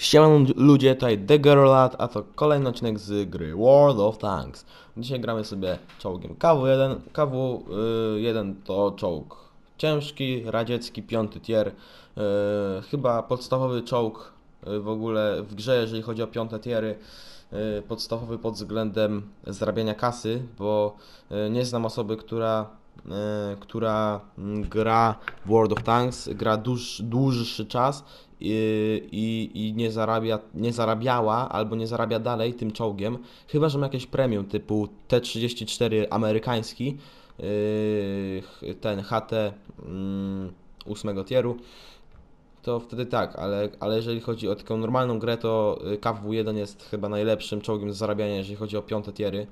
Siemano ludzie, tutaj The a to kolejny odcinek z gry World of Tanks. Dzisiaj gramy sobie czołgiem KW1. KW1 to czołg ciężki, radziecki, piąty tier. Yy, Chyba podstawowy czołg yy, w ogóle w grze, jeżeli chodzi o piąte tiery. Yy, Podstawowy pod względem zarabiania kasy, bo nie znam osoby, która e, która mm, gra w World of Tanks, gra dłuż, dłuższy czas i, i, i nie, zarabia, nie zarabiała albo nie zarabia dalej tym czołgiem, chyba że ma jakieś premium typu T34 amerykański, yy, ten HT mm, 8 tieru, to wtedy tak, ale, ale jeżeli chodzi o taką normalną grę, to y, KW1 jest chyba najlepszym czołgiem do zarabiania, jeżeli chodzi o piąte tiery.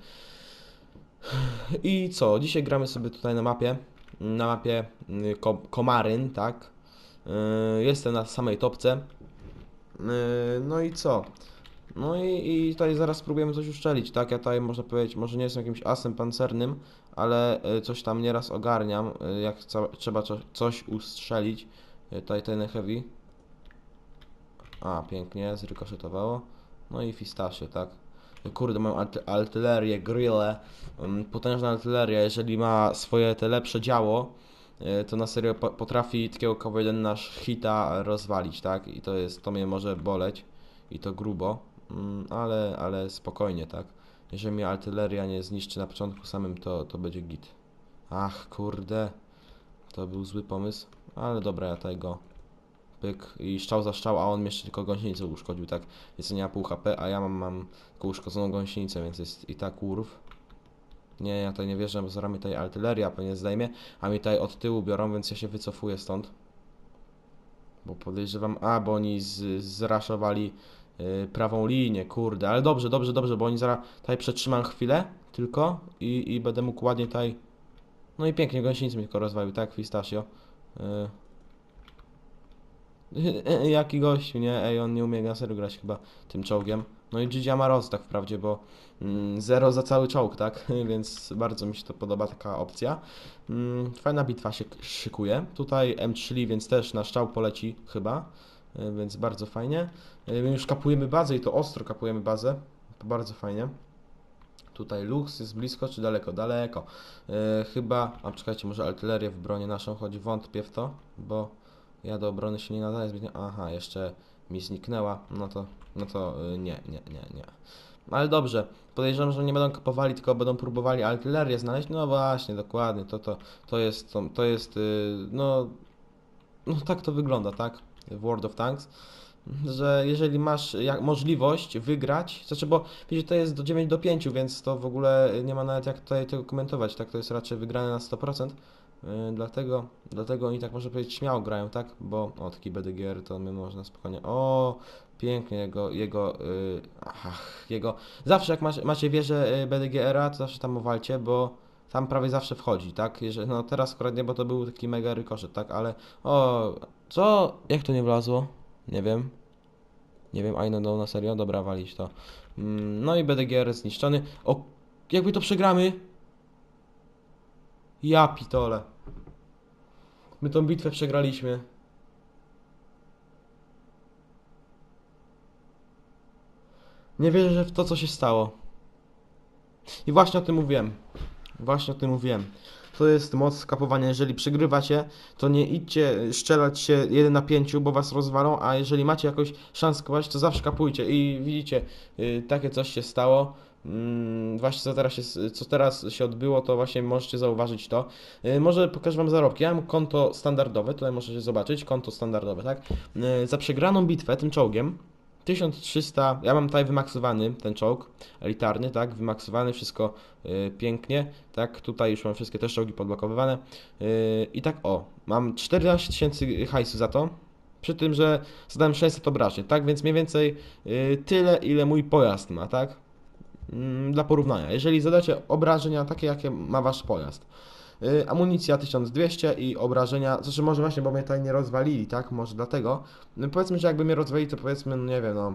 I co? Dzisiaj gramy sobie tutaj na mapie. Na mapie y, Ko- Komaryn, tak? Y, Jestem na samej topce. Y, No i co? No i, i tutaj zaraz spróbujemy coś uszczelić, tak? Ja tutaj można powiedzieć, może nie jestem jakimś asem pancernym, ale coś tam nieraz ogarniam, jak trzeba co- coś ustrzelić. Tutaj ten heavy. A, pięknie, zrykoszetowało. No i fistasie, tak? Kurde, mam arty- artylerię, grille, um, potężna artyleria, jeżeli ma swoje te lepsze działo, y, to na serio po- potrafi takiego KW1 nasz hita rozwalić, tak? I to jest, to mnie może boleć i to grubo, mm, ale, ale spokojnie, tak? Jeżeli mnie artyleria nie zniszczy na początku samym, to, to będzie git. Ach, kurde, to był zły pomysł, ale dobra, ja tutaj go pyk i szczał za szczał, a on jeszcze tylko gąsienicę uszkodził, tak? Jest nie ma pół HP, a ja mam, mam tylko uszkodzoną gąsienicę, więc jest i tak urw. Nie, ja tutaj nie wierzę, bo zaraz mi tutaj artyleria pewnie zdejmie, a mi tutaj od tyłu biorą, więc ja się wycofuję stąd. Bo podejrzewam, a, bo oni z, zraszowali y, prawą linię, kurde, ale dobrze, dobrze, dobrze, bo oni zaraz tutaj przetrzymam chwilę tylko i, i będę mógł ładnie tutaj... No i pięknie, gąsienicę mi tylko rozwalił, tak, Fistachio. Y, Jaki gościu, nie? Ej, on nie umie na serio grać chyba tym czołgiem. No i Gigi Amaros tak wprawdzie, bo mm, zero za cały czołg, tak? Więc bardzo mi się to podoba taka opcja. Mm, fajna bitwa się szykuje. Tutaj M3, więc też na szczał poleci chyba, y, więc bardzo fajnie. My już kapujemy bazę i to ostro kapujemy bazę. To bardzo fajnie. Tutaj Lux jest blisko czy daleko? Daleko. Chyba, a czekajcie, może artylerię w bronię naszą chodzi, wątpię w to, bo ja do obrony się nie nadaję zbytnio. Aha, jeszcze mi zniknęła. No to, no to y, nie, nie, nie, nie. Ale dobrze. Podejrzewam, że nie będą kapowali, tylko będą próbowali artylerię znaleźć. No właśnie, dokładnie. To, to, to jest, to, to jest, y, no, no tak to wygląda, tak? W World of Tanks. Że jeżeli masz jak, możliwość wygrać, znaczy, bo wiecie, to jest do 9 do 5, więc to w ogóle nie ma nawet jak tutaj tego komentować, tak? To jest raczej wygrane na 100%. Yy, dlatego, dlatego oni tak można powiedzieć śmiało grają, tak? Bo o taki BDGR to my można spokojnie. O, pięknie jego, jego, yy, ach, jego. Zawsze jak macie, macie wieżę yy, BDGR-a, to zawsze tam walcie, bo tam prawie zawsze wchodzi, tak? Jeżeli, no teraz akurat nie, bo to był taki mega rykoszet, tak? Ale o, co? Jak to nie wlazło? Nie wiem. Nie wiem, no, no na serio? Dobra, walić to. Mm, no i BDGR zniszczony. O, jakby to przegramy? Ja pitole. My tą bitwę przegraliśmy. Nie wierzę w to, co się stało. I właśnie o tym mówiłem. Właśnie o tym mówiłem. To jest moc kapowania. Jeżeli przegrywacie, to nie idźcie strzelać się 1 na 5, bo was rozwalą, a jeżeli macie jakąś szansę kapować, to zawsze kapujcie. I widzicie, y, takie coś się stało. Mm, Właśnie co teraz, się, co teraz się odbyło, to właśnie możecie zauważyć to. Y, Może pokażę Wam zarobki. Ja mam konto standardowe, tutaj możecie zobaczyć, konto standardowe, tak? Y, Za przegraną bitwę tym czołgiem 1300, ja mam tutaj wymaksowany ten czołg elitarny, tak, wymaksowany, wszystko y, pięknie, tak, tutaj już mam wszystkie te czołgi podblokowywane y, i tak o, mam 14 tysięcy hajsu za to, przy tym, że zadałem 600 obrażeń, tak, więc mniej więcej y, tyle, ile mój pojazd ma, tak, Mm, dla porównania, jeżeli zadacie obrażenia takie, jakie ma wasz pojazd, y, amunicja 1200 i obrażenia, znaczy może właśnie, bo mnie tutaj nie rozwalili, tak, może dlatego, no powiedzmy, że jakby mnie rozwalili, to powiedzmy, no nie wiem, no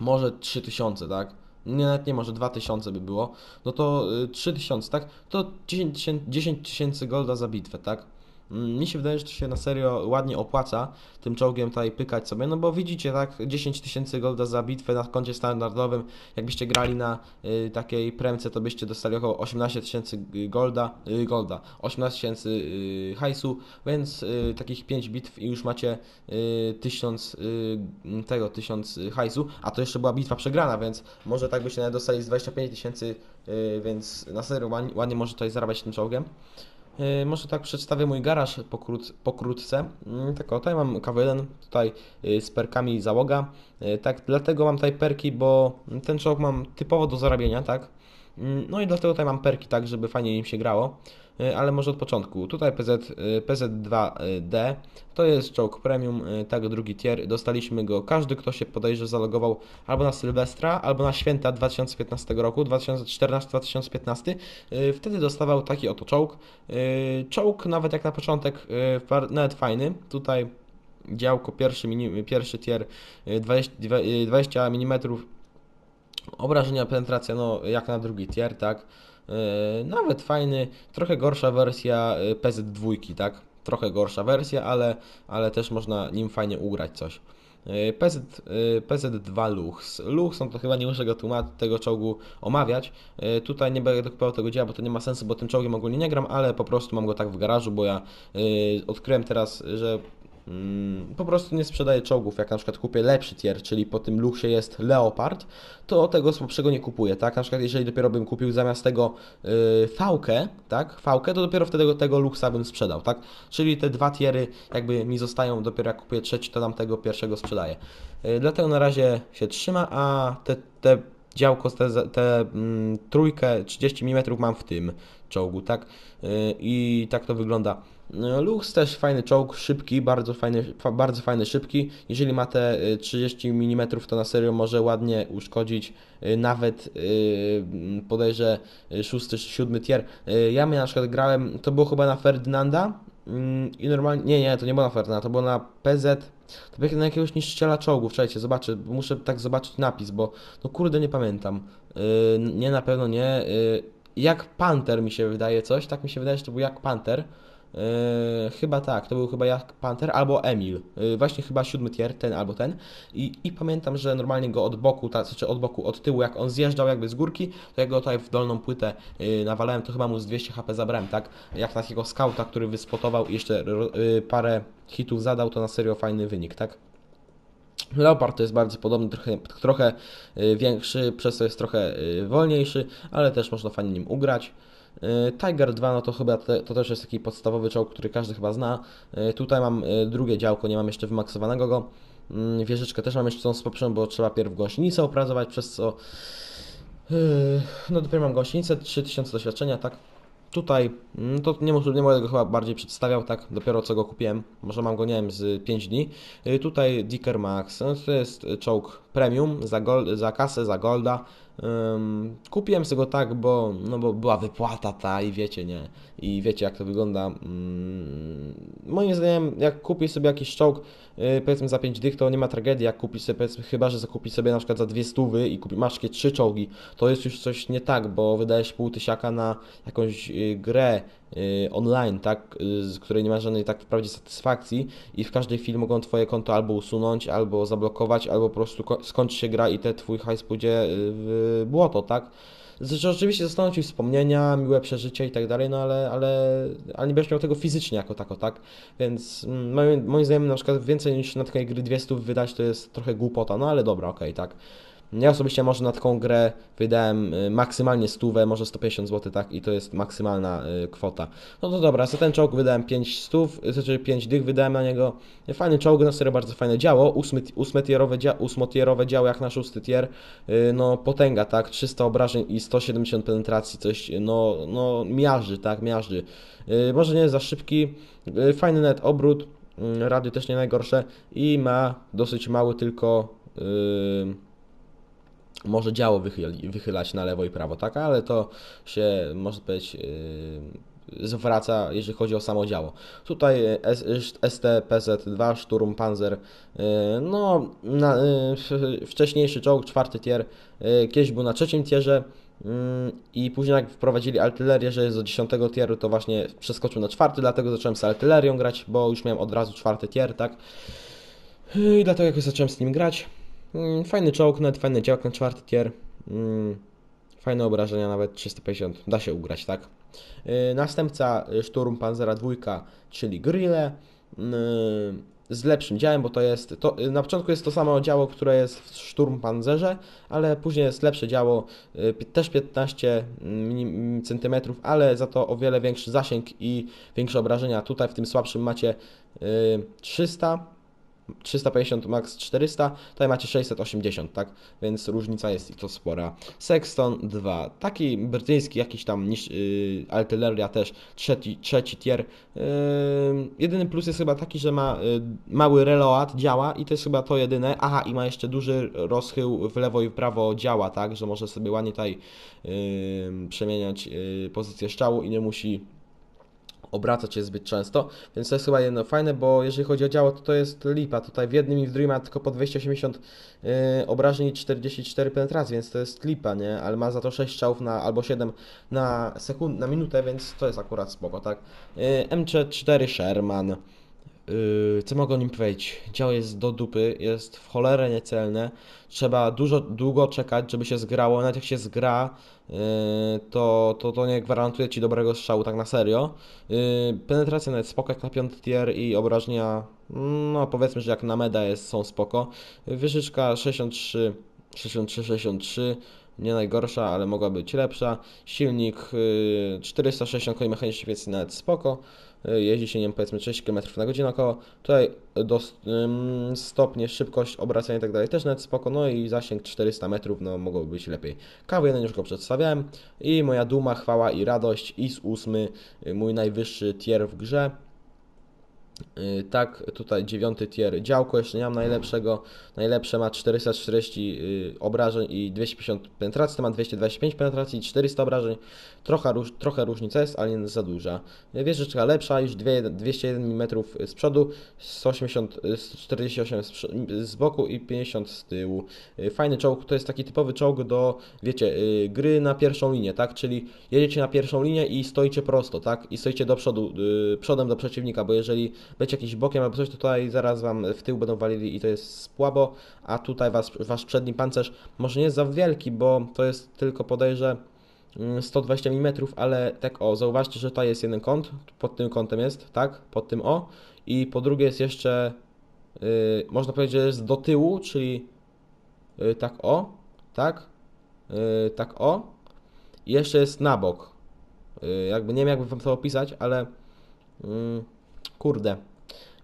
może 3000, tak? Nie, nawet nie, może 2000 by było. No to y, 3000, tak? To 10 tysięcy 10 tysięcy golda za bitwę, tak? Mm, Mi się wydaje, że to się na serio ładnie opłaca tym czołgiem tutaj pykać sobie, no bo widzicie, tak, 10 tysięcy golda za bitwę na koncie standardowym, jakbyście grali na y, takiej premce, to byście dostali około 18 tysięcy golda, y, golda, 18 tysięcy y, hajsu, więc y, takich 5 bitw i już macie y, 1000 y, tego, 1000 hajsu, a to jeszcze była bitwa przegrana, więc może tak byście nawet dostali z 25 tysięcy, y, więc na serio ładnie, ładnie może tutaj zarabiać tym czołgiem. Yy, Może tak przedstawię mój garaż pokrót, pokrótce. Yy, Tak, o, tutaj mam KW1, tutaj yy, z perkami załoga. Yy, Tak, dlatego mam tutaj perki, bo ten czołg mam typowo do zarabiania, tak. Yy, No i dlatego tutaj mam perki, tak, żeby fajnie im się grało. Yy, Ale może od początku. Tutaj PZ, yy, PZ2D to jest czołg premium, yy, tak, drugi tier. Dostaliśmy go każdy, kto się podejrze zalogował albo na Sylwestra, albo na święta 2015 roku, 2014-2015. Yy, Wtedy dostawał taki oto czołg. Czołg nawet jak na początek, nawet fajny. Tutaj działko pierwszy, mini, pierwszy tier yy, 20, yy, 20 mm. Obrażenia, penetracja, no jak na drugi tier, tak. Yy, Nawet fajny, trochę gorsza wersja yy, PZ2, tak. Trochę gorsza wersja, ale, ale też można nim fajnie ugrać coś. Yy, PZ, yy, PZ2 Lux. Lux, no to chyba nie muszę go tłumaczyć, tego czołgu omawiać. Tutaj nie będę kupował tego dzieła, bo to nie ma sensu, bo tym czołgiem ogólnie nie gram, ale po prostu mam go tak w garażu, bo ja odkryłem teraz, że po prostu nie sprzedaję czołgów. Jak na przykład kupię lepszy tier, czyli po tym Luxie jest Leopard, to tego słabszego nie kupuję, tak? Na przykład jeżeli dopiero bym kupił zamiast tego yy, Fałkę, tak? Fałkę, to dopiero wtedy tego, tego bym sprzedał, tak? Czyli te dwa tiery jakby mi zostają, dopiero jak kupię trzeci, to tam tego pierwszego sprzedaję. Yy, dlatego na razie się trzyma, a te, te działko, te, te mm, trójkę 30 mm mam w tym czołgu, tak? Yy, I tak to wygląda. Lux też fajny czołg, szybki, bardzo fajny, fa- bardzo fajny, szybki. Jeżeli ma te y, 30 mm, to na serio może ładnie uszkodzić y, nawet podejrzę y, szósty, siódmy tier. Ja mnie na przykład grałem, to było chyba na Ferdynanda mm, i normalnie, nie, nie, to nie było na Ferdynanda, to było na PZ, to było na jakiegoś niszczyciela czołgów, czekajcie, zobaczę, muszę tak zobaczyć napis, bo no kurde nie pamiętam. Nie, na pewno nie. Jak Panther mi się wydaje coś, tak mi się wydaje, że to był jak Panther. Yy, chyba tak, to był chyba jak Panther albo Emil. Yy, właśnie chyba siódmy tier, ten albo ten. I, I pamiętam, że normalnie go od boku, ta, znaczy od boku, od tyłu, jak on zjeżdżał jakby z górki, to ja go tutaj w dolną płytę yy, nawalałem, to chyba mu z 200 HP zabrałem, tak? Jak takiego skauta, który wyspotował i jeszcze yy, parę hitów zadał, to na serio fajny wynik, tak? Leopard to jest bardzo podobny, trochę, trochę większy, przez to jest trochę wolniejszy, ale też można fajnie nim ugrać. Y, Tiger 2, no to chyba te, to też jest taki podstawowy czołg, który każdy chyba zna. Y, Tutaj mam y, drugie działko, nie mam jeszcze wymaksowanego go. Mm, Wieżyczkę też mam jeszcze tą spoprzą, bo trzeba pierw gąsienicę opracować, przez co No dopiero mam gąsienicę, 3000 doświadczenia, tak. Tutaj, mm, to nie, może, nie go chyba bardziej przedstawiał, tak, dopiero co go kupiłem, może mam go, nie wiem, z 5 dni. Tutaj Dicker Max, no, to jest czołg premium, za, gold, za kasę, za golda. Kupiłem sobie go tak, bo, no bo była wypłata ta i wiecie, nie, i wiecie jak to wygląda. Mm, moim zdaniem, jak kupisz sobie jakiś czołg, yy, powiedzmy za 5 dych, to nie ma tragedii, jak kupisz sobie, chyba, że zakupisz sobie na przykład za dwie stówy i kupi, masz takie trzy czołgi, to jest już coś nie tak, bo wydajesz pół tysiaka na jakąś yy, grę online, tak, yy, z której nie ma żadnej tak wprawdzie satysfakcji i w każdej chwili mogą twoje konto albo usunąć, albo zablokować, albo po prostu ko- skończy się gra i te twój hajs pójdzie yy, w błoto, tak. Znaczy, oczywiście zostaną ci wspomnienia, miłe przeżycia i tak dalej, no ale, ale, ale nie będziesz miał tego fizycznie jako tako, tak? Więc mm, moim, moim zdaniem na przykład więcej niż na takiej gry 200 wydać to jest trochę głupota, no ale dobra, okej, tak. Ja osobiście może na taką grę wydałem y, maksymalnie stówę, może 150 zł, tak? I to jest maksymalna y, kwota. No to dobra, za ten czołg wydałem 5 stów, y, znaczy 5 dych wydałem na niego. Fajny czołg, na serio bardzo fajne działo. Ósmy, ósme tierowe, dzia, ósmotierowe działo jak na szósty tier. No potęga, tak? 300 obrażeń i 170 penetracji, coś no, no miażdży, tak? Miażdży. Może nie jest za szybki, fajny net obrót, y, radio też nie najgorsze i ma dosyć mały tylko... y, może działo wychylać na lewo i prawo, tak? Ale to się, można powiedzieć, yy, zwraca, jeżeli chodzi o samo działo. Tutaj y, S- STPZ-2, Sturm Panzer, yy, no, na, yy, wcześniejszy czołg, czwarty tier, kiedyś był na trzecim tierze, I później jak wprowadzili artylerię, że jest do 10 tieru, to właśnie przeskoczył na czwarty, dlatego zacząłem z artylerią grać, bo już miałem od razu czwarty tier, tak? I dlatego jakoś zacząłem z nim grać. Mm, Fajny czołg, nawet fajny działk na czwarty tier. Mm, Fajne obrażenia, nawet 350, da się ugrać, tak? Yy, Następca y, Szturm Panzera 2, czyli Grille. Yy, Z lepszym działem, bo to jest. To, y, na początku jest to samo działo, które jest w Szturm Panzerze, ale później jest lepsze działo, y, też 15 mm, centymetrów, ale za to o wiele większy zasięg i większe obrażenia. Tutaj w tym słabszym macie y, 300, 350 max 400, tutaj macie 680, tak? Więc różnica jest i to spora. Sexton 2, taki brytyjski jakiś tam niż yy, artyleria też, trzeci, trzeci tier. Yy, jedyny plus jest chyba taki, że ma yy, mały reload, działa i to jest chyba to jedyne. Aha, i ma jeszcze duży rozchył w lewo i w prawo działa, tak? Że może sobie ładnie tutaj yy, przemieniać yy, pozycję strzału i nie musi obracać się zbyt często, więc to jest chyba jedno fajne, bo jeżeli chodzi o działo, to to jest lipa. Tutaj w jednym i w drugim ma tylko po 280 yy, obrażeń i 44 penetracji, więc to jest lipa, nie? Ale ma za to 6 strzałów na, albo 7 na sekund, na minutę, więc to jest akurat spoko, tak? Yy, MC4 Sherman. Yy, co mogę o nim powiedzieć? Działo jest do dupy, jest w cholerę niecelne. Trzeba dużo, długo czekać, żeby się zgrało. Nawet jak się zgra, yy, to, to, to nie gwarantuje ci dobrego strzału, tak na serio. Yy, penetracja nawet spoko jak na piąty tier i obrażenia, no powiedzmy, że jak na meda jest, są spoko. Wyżyczka 63, 63, 63. Nie najgorsza, ale mogła być lepsza. Silnik yy, 460 koni mechanicznych, więc nawet spoko. Yy, Jeździ się nim powiedzmy 6 km na godzinę około. Tutaj do, ym, stopnie, szybkość obracania i tak dalej też nawet spoko. No i zasięg 400 metrów, no mogłoby być lepiej. K1 już go przedstawiałem. I moja duma, chwała i radość. IS 8, yy, mój najwyższy tier w grze. Yy, Tak, tutaj dziewiąty tier działko, jeszcze nie mam najlepszego. Najlepsze ma 440 yy, obrażeń i 250 penetracji, to ma 225 penetracji i 400 obrażeń. Trochę, trochę różnica jest, ale nie za duża. Wieżyczka lepsza, już dwie- 201 mm z przodu, 180, yy, 48 z, boku i 50 z tyłu. Fajny czołg, to jest taki typowy czołg do, wiecie, gry na pierwszą linię, tak? Czyli jedziecie na pierwszą linię i stoicie prosto, tak? I stoicie do przodu, przodem do przeciwnika, bo jeżeli będzie jakiś bokiem albo coś, to tutaj zaraz wam w tył będą walili i to jest słabo, a tutaj was, wasz przedni pancerz może nie jest za wielki, bo to jest tylko podejrzę mm, 120 mm, ale tak o, zauważcie, że tutaj jest jeden kąt, pod tym kątem jest, tak, pod tym o. I po drugie jest jeszcze, yy, można powiedzieć, że jest do tyłu, czyli yy, tak o, tak, yy, tak o. I jeszcze jest na bok. Yy, jakby nie wiem, jakby wam to opisać, ale mm, kurde.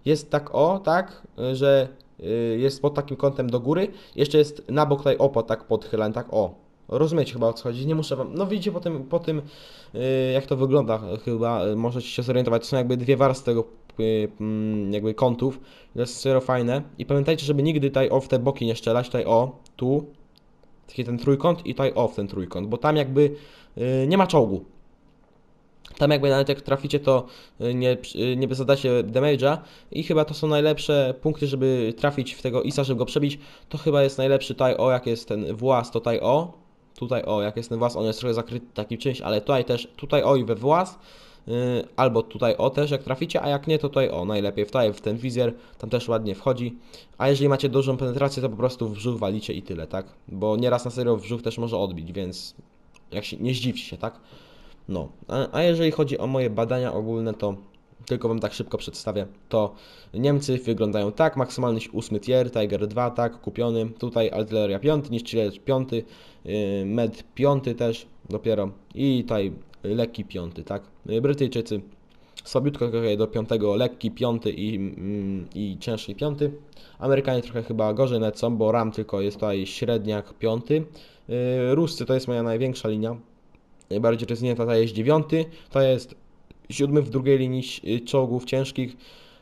Jest tak o, tak, że y, jest pod takim kątem do góry. Jeszcze jest na bok tutaj opo tak podchylany, tak o. Rozumiecie chyba o co chodzi, nie muszę wam. No widzicie po tym, po tym y, jak to wygląda, chyba możecie się zorientować. To są jakby dwie warstwy tego y, mm, jakby kątów. To jest serio fajne. I pamiętajcie, żeby nigdy tutaj o w te boki nie strzelać. Tutaj o, tu, taki ten trójkąt i tutaj o w ten trójkąt, bo tam jakby nie ma czołgu. Tam jakby nawet jak traficie, to y, nie, y, nie zadacie damage'a i chyba to są najlepsze punkty, żeby trafić w tego Isa, żeby go przebić. To chyba jest najlepszy tutaj o, jak jest ten włas, to tutaj o. Tutaj o, jak jest ten włas, on jest trochę zakryty takim czymś, ale tutaj też, tutaj o i we włas. y, Albo tutaj o też jak traficie, a jak nie to tutaj o, najlepiej tutaj w ten wizjer, tam też ładnie wchodzi. A jeżeli macie dużą penetrację, to po prostu w brzuch walicie i tyle, tak? Bo nieraz na serio w brzuch też może odbić, więc jak się, nie zdziwcie się, tak? No, a, a jeżeli chodzi o moje badania ogólne, to tylko Wam tak szybko przedstawię, to Niemcy wyglądają tak, maksymalny 8 tier, Tiger 2, tak, kupiony, tutaj artyleria 5, niszczyciel 5, yy, med 5 też dopiero i tutaj lekki 5, tak. Brytyjczycy słabiutko trochę do 5, lekki 5 i, mm, i cięższy 5. Amerykanie trochę chyba gorzej są, bo RAM tylko jest tutaj średniak 5. Yy, Ruscy to jest moja największa linia, najbardziej rozwinięta ta jest dziewiąty, ta jest siódmy w drugiej linii czołgów ciężkich,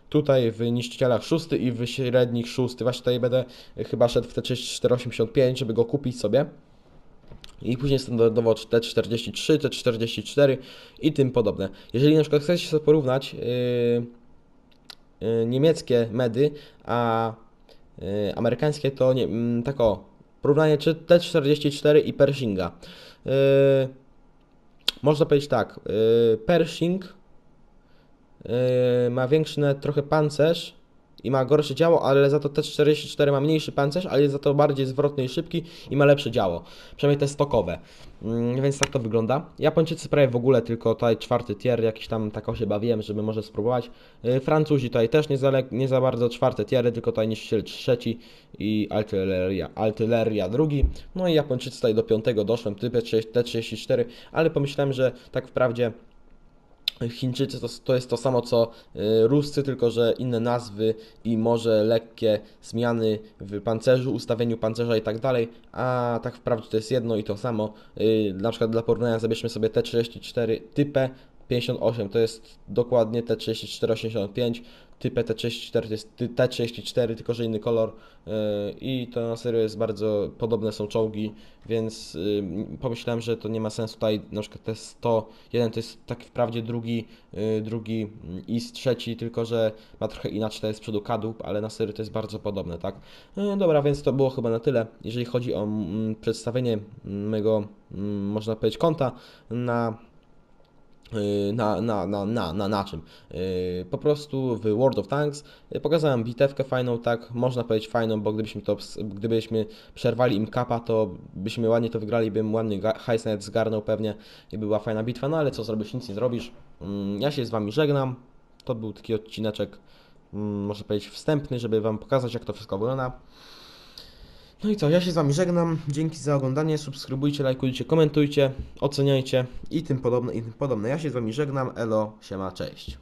tutaj w niszczycielach szósty i w średnich szósty, właśnie tutaj będę chyba szedł w T485, żeby go kupić sobie. I później standardowo T43, T44 i tym podobne. Jeżeli na przykład chcecie sobie porównać yy, yy, niemieckie medy, a yy, amerykańskie, to nie, mm, tak o, porównanie czy T44 i Pershinga. Yy, można powiedzieć tak, yy, Pershing yy, ma większy nawet trochę pancerz i ma gorsze działo, ale za to T44 ma mniejszy pancerz, ale jest za to bardziej zwrotny i szybki i ma lepsze działo. Przynajmniej te stokowe. Mm, więc tak to wygląda. Japończycy prawie w ogóle tylko tutaj czwarty tier, jakiś tam tak się bawiłem, żeby może spróbować. Yy, Francuzi tutaj też nie za, nie za bardzo czwarte tiery, tylko tutaj niszczyciel trzeci i artyleria, artyleria drugi. No i Japończycy tutaj do piątego doszłem, typy T34, ale pomyślałem, że tak wprawdzie Chińczycy to, to jest to samo co y, Ruscy, tylko że inne nazwy i może lekkie zmiany w pancerzu, ustawieniu pancerza i tak dalej, a tak wprawdzie to jest jedno i to samo. Y, na przykład dla porównania zabierzmy sobie T34 typę 58, to jest dokładnie T3485, typę T34 to jest ty- T34, tylko że inny kolor i to na serio jest bardzo podobne są czołgi, więc pomyślałem, że to nie ma sensu tutaj na przykład te 100, jeden to jest tak wprawdzie drugi, drugi IS trzeci, tylko że ma trochę inaczej, to jest przodu kadłub, ale na serio to jest bardzo podobne, tak? Dobra, więc to było chyba na tyle, jeżeli chodzi o przedstawienie mm, można powiedzieć, konta na na, na, na, na, na, na czym? Y, Po prostu w World of Tanks y, pokazałem bitewkę fajną, tak, można powiedzieć fajną, bo gdybyśmy to, gdybyśmy przerwali im kapa, to byśmy ładnie to wygrali, bym ładnie ga- hajs nawet zgarnął pewnie i była fajna bitwa, no ale co zrobisz, nic nie zrobisz. Mm, Ja się z Wami żegnam, to był taki odcineczek, mm, można powiedzieć wstępny, żeby Wam pokazać jak to wszystko wygląda. No i co, ja się z Wami żegnam. Dzięki za oglądanie. Subskrybujcie, lajkujcie, komentujcie, oceniajcie i tym podobne, i tym podobne. Ja się z Wami żegnam. Elo, siema, cześć.